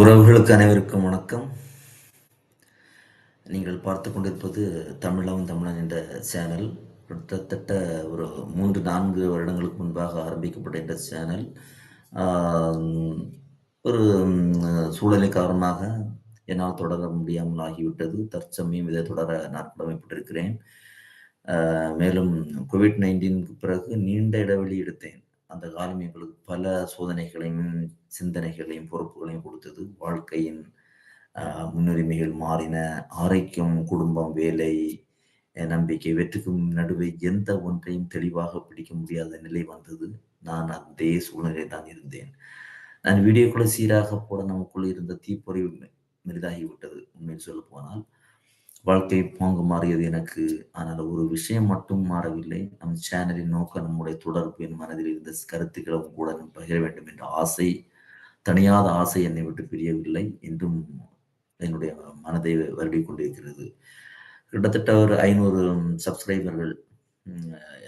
உறவுகளுக்கு அனைவருக்கும் வணக்கம். நீங்கள் பார்த்து கொண்டிருப்பது தமிழவன் தமிழன் என்ற சேனல். கிட்டத்தட்ட ஒரு 3, 4 வருடங்களுக்கு முன்பாக ஆரம்பிக்கப்பட்ட இந்த சேனல், ஒரு சூழ்நிலை காரணமாக என்னால் தொடர முடியாமல் ஆகிவிட்டது. தற்சமயம் இதை தொடர நான் கடமைப்பட்டிருக்கிறேன். மேலும் கோவிட்-19க்கு பிறகு நீண்ட இடைவெளி எடுத்தேன். அந்த காலம் எங்களுக்கு பல சோதனைகளையும், சிந்தனைகளையும், பொறுப்புகளையும் கொடுத்தது. வாழ்க்கையின் முன்னுரிமைகள் மாறின. ஆரோக்கியம், குடும்பம், வேலை, நம்பிக்கை வெற்றிக்கும் நடுவே எந்த ஒன்றையும் தெளிவாக பிடிக்க முடியாத நிலை வந்தது. நான் அதே சூழ்நிலையில் தான் இருந்தேன். நான் வீடியோக்குள்ள சீராக போட நமக்குள்ள இருந்த தீப்பொறி மெரிதாகிவிட்டது உண்மையில் சொல்லப்போனால். வாழ்க்கை பாங்கு மாறியது எனக்கு. ஆனால் ஒரு விஷயம் மட்டும் மாறவில்லை. நம் சேனலின் நோக்கம் நம்முடைய தொடர்பு என் மனதில் இருந்த கருத்துக்களை கூட பகிர வேண்டும் என்ற ஆசை, தனியாத ஆசை என்னை விட்டு பிரியவில்லை. என்றும் என்னுடைய மனதை வருடி கொண்டிருக்கிறது. கிட்டத்தட்ட ஒரு ஐநூறு சப்ஸ்கிரைபர்கள்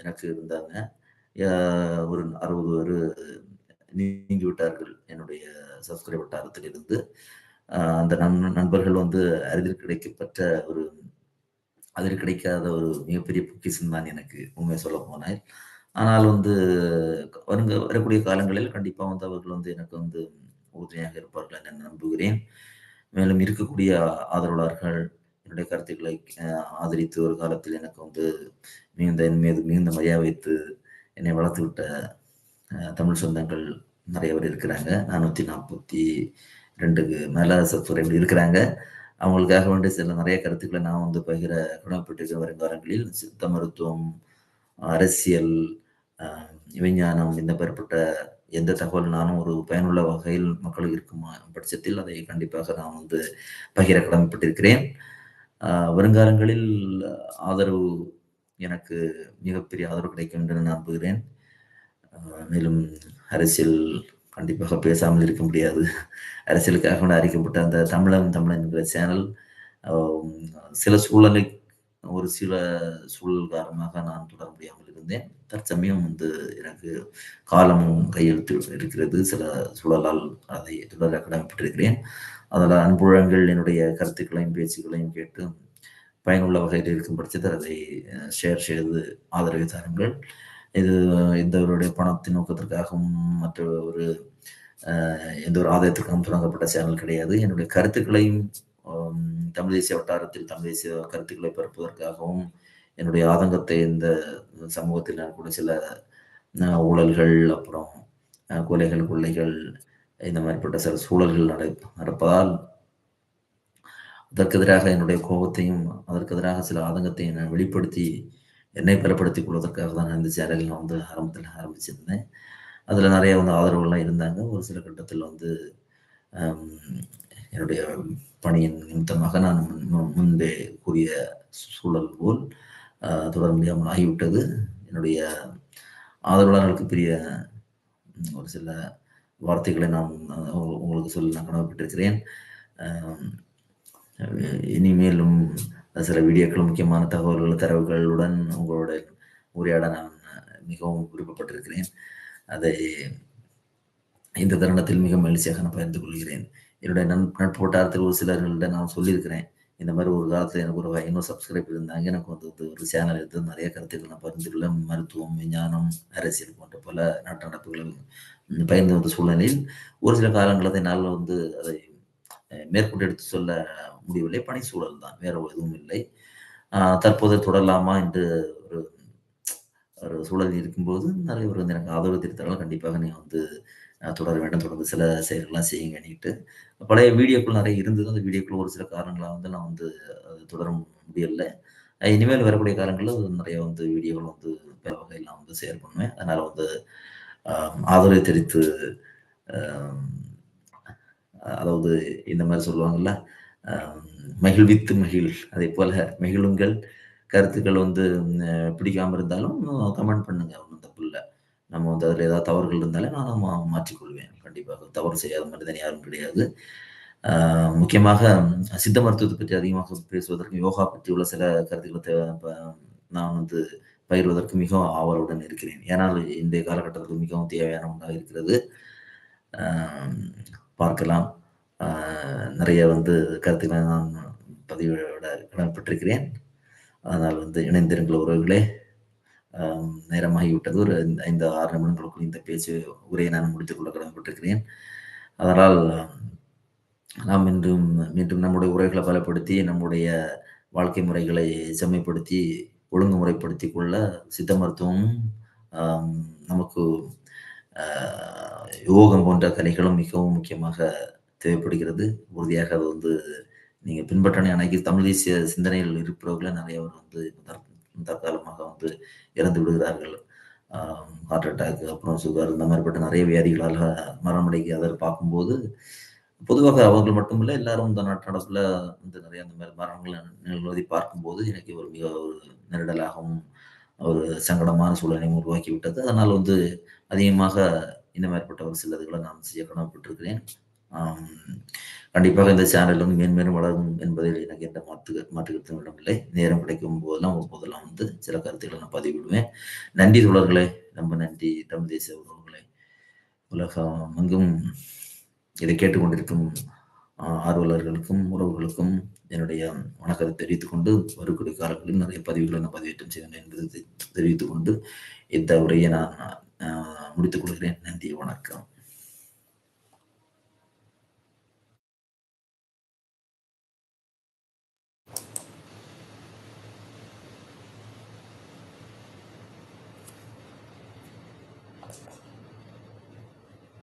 எனக்கு இருந்தாங்க. ஒரு அறுபது பேர் நீங்கிவிட்டார்கள் என்னுடைய சப்ஸ்கிரைப் வட்டாரத்திலிருந்து. அந்த நண் நண்பர்கள் வந்து அரிதில் கிடைக்கப்பட்ட ஒரு அதில் கிடைக்காத ஒரு மிகப்பெரிய பொக்கிஷம் தான் எனக்கு உண்மைய சொல்லப்போனால். ஆனால் வந்து வருங்க வரக்கூடிய காலங்களில் கண்டிப்பாக வந்து அவர்கள் வந்து எனக்கு வந்து உறுதுணையாக இருப்பார்கள் என நம்புகிறேன். மேலும் இருக்கக்கூடிய ஆதரவாளர்கள் என்னுடைய கருத்துக்களை ஆதரித்து ஒரு காலத்தில் எனக்கு வந்து மிகுந்த என் மீது மிகுந்த மரியாதை வைத்து என்னை வளர்த்துவிட்ட விட்ட தமிழ் சொந்தங்கள் நிறைய பேர் இருக்கிறாங்க. நானூற்றி நாற்பத்தி 442க்கு மேல சப்ஸ்கிரைபர் இருக்கிறாங்க. அவங்களுக்காக வேண்டிய சில நிறைய கருத்துக்களை நான் வந்து பகிர கடமைப்பட்டிருக்கிறேன் வருங்காலங்களில். சித்த மருத்துவம், அரசியல், விஞ்ஞானம் இந்த மேற்பட்ட எந்த தகவல்னாலும் ஒரு பயனுள்ள வகையில் மக்களுக்கு இருக்கும் பட்சத்தில் அதை கண்டிப்பாக நான் வந்து பகிர கடமைப்பட்டிருக்கிறேன். வருங்காலங்களில் ஆதரவு எனக்கு மிகப்பெரிய ஆதரவு கிடைக்கும் என்று நான் நம்புகிறேன். மேலும் அரசியல் கண்டிப்பாக பேசாமல் இருக்க முடியாது. அரசியலுக்காக அறிக்கப்பட்ட அந்த தமிழன் தமிழன் என்கிற சேனல் சில சூழலை ஒரு சில சூழல் காரணமாக நான் தொடர முடியாமல் இருந்தேன். தற்சமயம் வந்து எனக்கு காலமும் கையெழுத்து இருக்கிறது. சில சூழலால் அதை தொடர கடமைப்பட்டிருக்கிறேன். அதில் அன்புழங்கள் என்னுடைய கருத்துக்களையும், பேச்சுக்களையும் கேட்டு பயனுள்ள வகையில் இருக்கும் பட்சத்தில் அதை ஷேர் செய்து ஆதரவு தாருங்கள். இது எந்தவருடைய பணத்தின் நோக்கத்திற்காகவும் மற்ற ஒரு எந்த ஒரு ஆதாயத்திற்காகவும் தொடங்கப்பட்ட சேனல் கிடையாது. என்னுடைய கருத்துக்களையும் தமிழ் தேசிய வட்டாரத்தில் தமிழ் தேசிய கருத்துக்களை பரப்புவதற்காகவும், என்னுடைய ஆதங்கத்தை இந்த சமூகத்தில் நடக்கூடிய சில ஊழல்கள், அப்புறம் கொலைகள், கொள்ளைகள் இந்த மாதிரிப்பட்ட சில சூழல்கள் நட நடப்பதால் அதற்கு எதிராக என்னுடைய கோபத்தையும், அதற்கு எதிராக சில ஆதங்கத்தையும் நான் வெளிப்படுத்தி, என்னை பலப்படுத்திக் கொள்வதற்காக தான் இந்த சேனல் நான் வந்து ஆரம்பத்தில் ஆரம்பிச்சிருந்தேன். அதில் நிறைய வந்து ஆதரவுகள்லாம் இருந்தாங்க. ஒரு சில கட்டத்தில் வந்து என்னுடைய பணியின் நிமித்தமாக நான் முன் முன்பே கூறிய சூழல் போல் அ தொடர முடியாமல் ஆகிவிட்டது. என்னுடைய ஆதரவாளர்களுக்கு பெரிய ஒரு சில வார்த்தைகளை நான் உங்களுக்கு சொல்லி நான் கனவுப்பட்டிருக்கிறேன் இனிமேலும் சில வீடியோக்கள் முக்கியமான தகவல்கள், தரவுகளுடன் உங்களோட உரையாட நான் மிகவும் விருப்பப்பட்டிருக்கிறேன். அதை இந்த தருணத்தில் மிக மகிழ்ச்சியாக நான் பகிர்ந்து கொள்கிறேன். என்னுடைய நன் நட்பு வட்டாரத்தில் ஒரு சிலர்கள்ட்ட நான் சொல்லியிருக்கிறேன். இந்த மாதிரி ஒரு காலத்தில் எனக்கு ஒரு ஐநூறு சப்ஸ்கிரைப் இருந்தாங்க. எனக்கு வந்து ஒரு சேனல் எடுத்து நிறைய கருத்துக்கள் நான் பகிர்ந்து கொள்ள மருத்துவம், விஞ்ஞானம், அரசியல் போன்ற பல நாட்டு நடப்புகள் பகிர்ந்து வந்த சூழ்நிலையில், ஒரு சில காலங்களில் என்னால் வந்து அதை மேற்கொண்டு எடுத்து சொல்ல முடியவில்லை. பணி சூழல் தான். வேற எதுவும் இல்லை. தற்போது தொடரலாமா என்று ஒரு ஒரு சூழல் இருக்கும்போது நிறைய பேர் வந்து எனக்கு ஆதரவு தெரிவித்தார்கள். கண்டிப்பாக நீங்கள் வந்து தொடர வேண்டும். தொடர்ந்து சில செயல்கள்லாம் செய்யுங்கன்னிட்டு. பழைய வீடியோக்கள் நிறைய இருந்தது. அந்த வீடியோக்கள் ஒரு சில காரணங்களாக வந்து நான் வந்து அது தொடர முடியலை இனிமேல் வரக்கூடிய காலங்களில் நிறைய வந்து வீடியோக்கள் வந்து வேற வகையில் நான் வந்து ஷேர் பண்ணுவேன். அதனால் வந்து ஆதரவு தெரித்து அதாவது இந்த மாதிரி சொல்லுவாங்கல்ல, மகிழ்வித்து மகிழ். அதேபோல மகிழுங்கள். கருத்துக்கள் வந்து பிடிக்காமல் இருந்தாலும் கமெண்ட் பண்ணுங்க. ஒண்ணும் தப்பு இல்ல. நம்ம வந்து அதில் ஏதாவது தவறுகள் இருந்தாலும் நான் மா மாற்றிக்கொள்வேன். கண்டிப்பாக. தவறு செய்யாத மனிதன் யாரும் கிடையாது. முக்கியமாக சித்த மருத்துவத்தை பற்றி அதிகமாக பேசுவதற்கு, யோகா பற்றி உள்ள சில கருத்துக்களை தே நான் வந்து பகிர்வதற்கு மிகவும் ஆவலுடன் இருக்கிறேன். ஏன்னால் இன்றைய காலகட்டத்தில் மிகவும் தேவையான ஒன்றாக இருக்கிறது. பார்க்கலாம் நிறைய வந்து கருத்துக்களை நான் பதிவிட கடமைப்பட்டிருக்கிறேன் அதனால் வந்து இணைந்திருங்கள் உறவுகளே. நேரமாகிவிட்டது. ஒரு ஐந்து ஆறு நிமிடங்களுக்குள் இந்த பேச்சு உரையை நான் முடித்துக் கொள்ள கடமைப்பட்டிருக்கிறேன். அதனால் நாம் இன்றும் மீண்டும் நம்முடைய உரைகளை பலப்படுத்தி நம்முடைய வாழ்க்கை முறைகளை செம்மைப்படுத்தி ஒழுங்குமுறைப்படுத்தி கொள்ள சித்த மருத்துவம் நமக்கு யோகம் போன்ற கலைகளும் மிகவும் முக்கியமாக தேவைப்படுகிறது. உறுதியாக அது வந்து நீங்கள் பின்பற்றின அன்னைக்கு தமிழ் தேசிய சிந்தனைகள் இருப்பவர்களை நிறையவர் வந்து தற்காலமாக வந்து இறந்து விடுகிறார்கள். ஹார்ட் அட்டாக் அப்புறம் சுகர் இந்த மாதிரிப்பட்ட நிறைய வியாதிகளால் மரணமடைக்கு அதை பார்க்கும்போது பொதுவாக அவர்கள் மட்டுமில்லை எல்லாரும் இந்த நாட்டடப்பில் வந்து நிறைய அந்த மாதிரி மரணங்களை நிகழ்வதை பார்க்கும்போது எனக்கு ஒரு மிக ஒரு நெருடலாகவும் ஒரு சங்கடமான சூழ்நிலையும் உருவாக்கி விட்டது அதனால் வந்து அதிகமாக இந்த மாதிரிப்பட்ட ஒரு சிலதுகளை நான் செய்ய கடமைப்பட்டிருக்கிறேன் கண்டிப்பாக இந்த சேனல் வந்து மேன்மேலும் வளரும் என்பதில் எனக்கு எந்த மாற்று மாற்றுக்கருத்தும் இல்லை. நேரம் கிடைக்கும் போதெல்லாம் போதெல்லாம் வந்து சில கருத்துக்களை நான் பதிவிடுவேன். நன்றி தோழர்களே ரொம்ப நன்றி. தமிழ் தேசிய உறவுகளே உலகம் எங்கும் இதை கேட்டுக்கொண்டிருக்கும் ஆர்வலர்களுக்கும் உறவுகளுக்கும் என்னுடைய வணக்கத்தை தெரிவித்துக் கொண்டு வரக்கூடிய காலங்களில் நிறைய பதிவுகளை நான் பதிவேற்றம் செய்தேன் என்பதை தெரிவித்துக் கொண்டு இந்த உரையை நான் முடித்துக் கொள்கிறேன். நன்றி வணக்கம்.